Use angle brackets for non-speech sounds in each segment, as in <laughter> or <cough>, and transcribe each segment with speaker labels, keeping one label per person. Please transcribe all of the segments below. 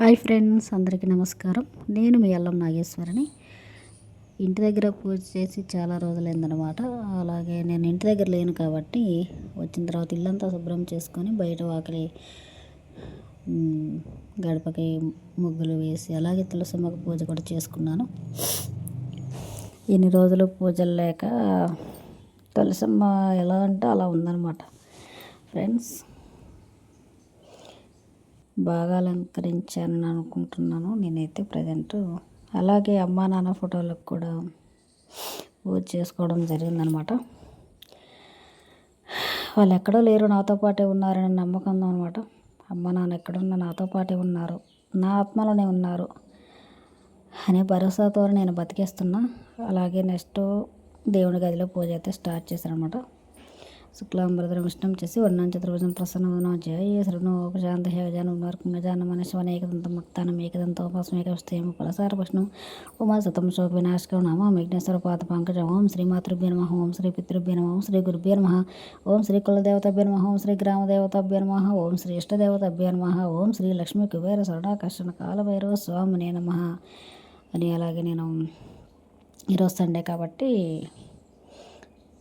Speaker 1: Hi friends అందరికీ నమస్కారం. నేను మీ అల్లం నాగేశ్వరిని. ఇంటి దగ్గర పూజ చేసి చాలా రోజులైందనమాట అలాగే నేను ఇంటి దగ్గర లేను కాబట్టి వచ్చిన తర్వాత ఇల్లంతా శుభ్రం చేసుకొని బయట వాకిలి గడపకి ముగ్గులు వేసి అలాగే తులసమ్మకు పూజ కూడా చేసుకున్నాను. ఇన్ని రోజులు పూజలు లేక తులసమ్మ ఎలా అంటే అలా ఉందన్నమాట. ఫ్రెండ్స్ బాగా అలంకరించానని అనుకుంటున్నాను నేనైతే ప్రజెంట్ అలాగే అమ్మా నాన్న ఫోటోలకు కూడా పూజ చేసుకోవడం జరిగిందనమాట. వాళ్ళు ఎక్కడో లేరు నాతో పాటే ఉన్నారని నమ్మకం అనమాట. అమ్మ నాన్న ఎక్కడున్నా నాతో పాటే ఉన్నారు. నా ఆత్మలోనే ఉన్నారు అనే భరోసాతో నేను బతికేస్తున్నా. అలాగే నెక్స్ట్ దేవుని గదిలో పూజ అయితే స్టార్ట్ చేశాను అనమాట శుక్లాంబరధరం విష్ణం చేసి వర్ణం చతుర్భుజం ప్రసన్నవదనం జయ శరణు ఉపశాంత హేజానం మార్గం గజానం మనశవన ఏకదంతం మక్తానం ఏకదంతం ఉపాస్మేకస్తేమ కులసార భుష్ణం ఉమా సతం శోక వినాశకం నమ విఘ్నేశ్వర పాత పంకజం. ఓం శ్రీ మాతృభ్య నమ. ఓం శ్రీ పితృభ్య నమ. ఓం శ్రీ గురుభ్య నమ. ఓం శ్రీ కులదేవతభ్య నమ. ఓం శ్రీ గ్రామదేవతభ్య నమ. ఓం శ్రీ ఇష్టదేవతభ్య నమ. ఓం శ్రీ లక్ష్మీ కుబేర సరణాకర్షణ కాలభైరవ స్వామినే నమ. అని అలాగే నేను ఈరోజు సండే కాబట్టి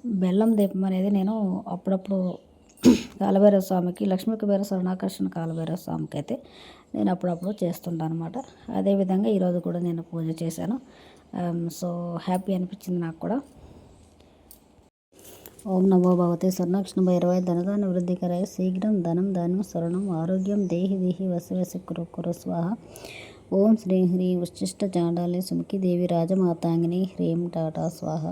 Speaker 1: బెల్లం దీపం అనేది నేను అప్పుడప్పుడు <clears throat> కాలభైరవ స్వామికి లక్ష్మీ కుబేర స్వర్ణాకర్షణ కాలభైరవ స్వామికి అయితే నేను అప్పుడప్పుడు చేస్తుంటాను అనమాట అదేవిధంగా ఈరోజు కూడా నేను పూజ చేశాను. సో హ్యాపీ అనిపించింది నాకు కూడా. ఓం నమో భగవతే స్వర్ణాక్షణ భైరవాయ ధనదాన వృద్ధికరాయ శీఘ్రం ధనం ధాన్యం స్వర్ణం ఆరోగ్యం దేహి దేహి వసి వసి కురు కురు స్వాహ. ఓం శ్రీ హ్రీ ఉచ్చిష్ట చాండాలి సుముఖి దేవి రాజమాతాంగిని హ్రీం టాటా స్వాహ.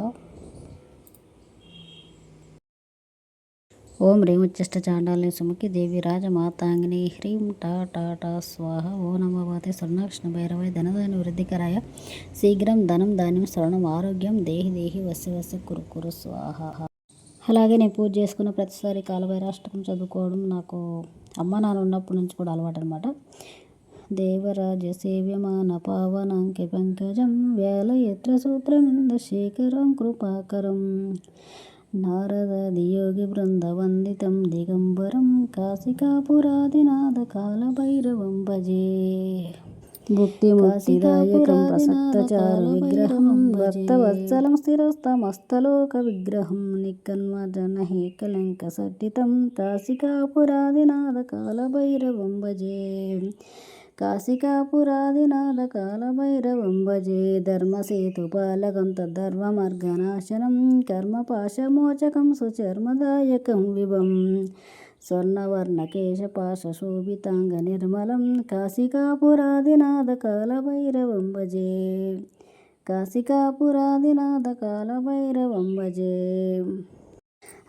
Speaker 1: ఓం హ్రీం ఉచ్చిష్ట చాండాలి సుముఖి దేవి రాజమాతాంగిని. హ్రీం టా టాటా స్వాహ. ఓ నమోభవతే స్వర్ణాక్షణ భైరవై ధనదాని వృద్ధికరాయ. శీఘ్రం ధనం ధాన్యం స్వర్ణం ఆరోగ్యం దేహి దేహి వసి వసి కురు కురు స్వాహ. అలాగే నేను పూజ చేసుకున్న ప్రతిసారి కాలభైరాష్టకం చదువుకోవడం నాకు అమ్మ నాన్న ఉన్నప్పటి నుంచి కూడా అలవాటు అనమాట దేవరాజ సేవ్యమాన పావనాంకి పంకజం. వ్యాలయత్ర సూత్రమింద శేఖరం కృపాకరం. నారదాది యోగి బృందవందితం దిగంబరం కాశికాపురాదినాథ కాలభైరవం భజే. భుక్తి భుక్తిముక్తిదాయకం ప్రసక్తచారు విగ్రహం భక్తవత్సలం స్థిరస్తమస్తలోక విగ్రహం నిక్కన్మ జనహే హేకలంక సట్టితం కాశికాపురాదినాథ కాలభైరవం భజే. కాశికాపురాదినాథ కాలభైరవం భజే ధర్మసేతుపాలకం తద్ధర్వమర్గనాశనం కర్మపాశమోచకం సుచర్మదాయకం విభం. స్వర్ణవర్ణకేశపాశోభితాంగ నిర్మలం కాశికాపురాదినాథ కాలభైరవం భజే. కాశికాపురాదినాథ కాలభైరవం భజే.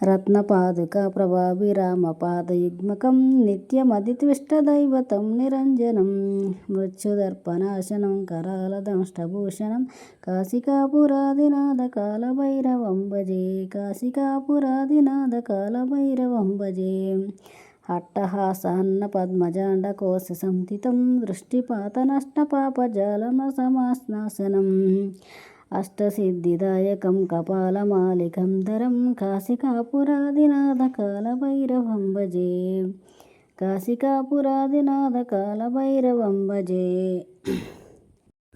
Speaker 1: రత్నపాదుక ప్రభాభిరామ పాదయుగ్మకం నిత్యమదిత్విష్టదైవతం నిరంజనం. మృత్యుదర్పనాశనం కరాలదంష్టభూషణం కాశికాపురాదినాథ కాలభైరవం భజే కాశికాపురాదినాథ కాలభైరవం భజే. అట్టహాసాన్న పద్మజాండ కోశ సంతితం దృష్టిపాతనష్టపాపజాలమసమాస్నాశనం అష్టసిద్ధిదాయకం కపాలమాలికం ధరం కాశికాపురాదినాథ కాలభైరవం భజే కాశికాపురాదినాథ కాలభైరవం భజే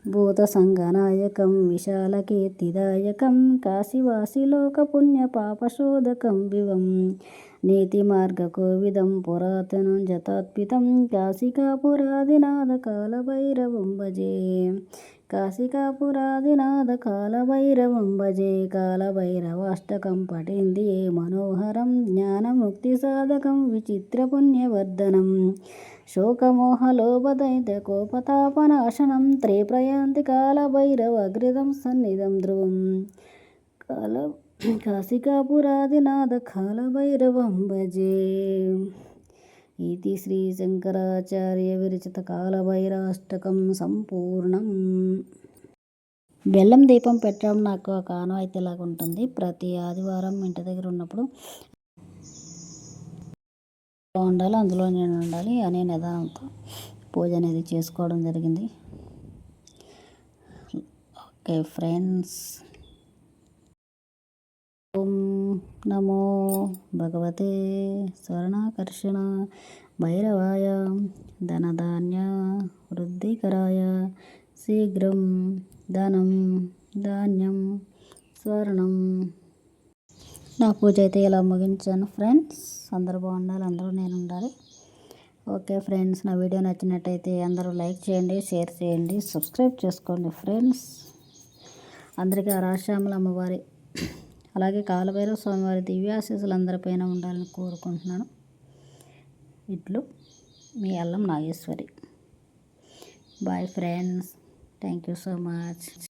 Speaker 1: భూతసంగనాయకం విశాలకీర్తిదాయకం కాశీవాసిలోకపుణ్యపాపశోధకం వివం. నీతిమార్గకోవిదం పురాతనం జతాత్పితం కాశికాపురాదినాథ కాలభైరవం భజే కాశికాపురాదినాథ కాలభైరవం భజే కాలభైరవాష్టకం పఠింది ఏ మనోహరం జ్ఞానముక్తి సాధకం విచిత్ర పుణ్యవర్ధనం శోకమోహలోపదైత కోపతాపనాశనం త్రిప్రయాంతి కాలభైరవగ్రిదం సన్నిధం ధ్రువం. కాల కాశికాపురాదినాథ కాలభైరవం భజే ఇది శ్రీ శంకరాచార్య విరచిత కాలభైరాష్టకం సంపూర్ణం బెల్లం దీపం పెట్టడం నాకు ఒక ఆనవాయితీలాగా ఉంటుంది. ప్రతి ఆదివారం ఇంటి దగ్గర ఉన్నప్పుడు ఉండాలి అందులో నేను ఉండాలి అనే నిదానంతో పూజ అనేది చేసుకోవడం జరిగింది. Okay friends. ఓం నమో భగవతే స్వర్ణాకర్షణ భైరవాయ ధనధాన్య వృద్ధికరాయ శీఘ్రం ధనం ధాన్యం స్వర్ణం. నా పూజ అయితే ఇలా ముగించాను ఫ్రెండ్స్. అందరూ బాగుండాలి అందరూ నేను ఉండాలి ఓకే ఫ్రెండ్స్ నా వీడియో నచ్చినట్టయితే అందరూ లైక్ చేయండి షేర్ చేయండి సబ్స్క్రైబ్ చేసుకోండి ఫ్రెండ్స్. అందరికీ ఆ రాశ్యామల అమ్మవారి అలాగే కాలభైరవ స్వామివారి దివ్యాశీసులు అందరిపైన ఉండాలని కోరుకుంటున్నాను. ఇట్లు మీ Allam Nageswari. Bye friends thank you so much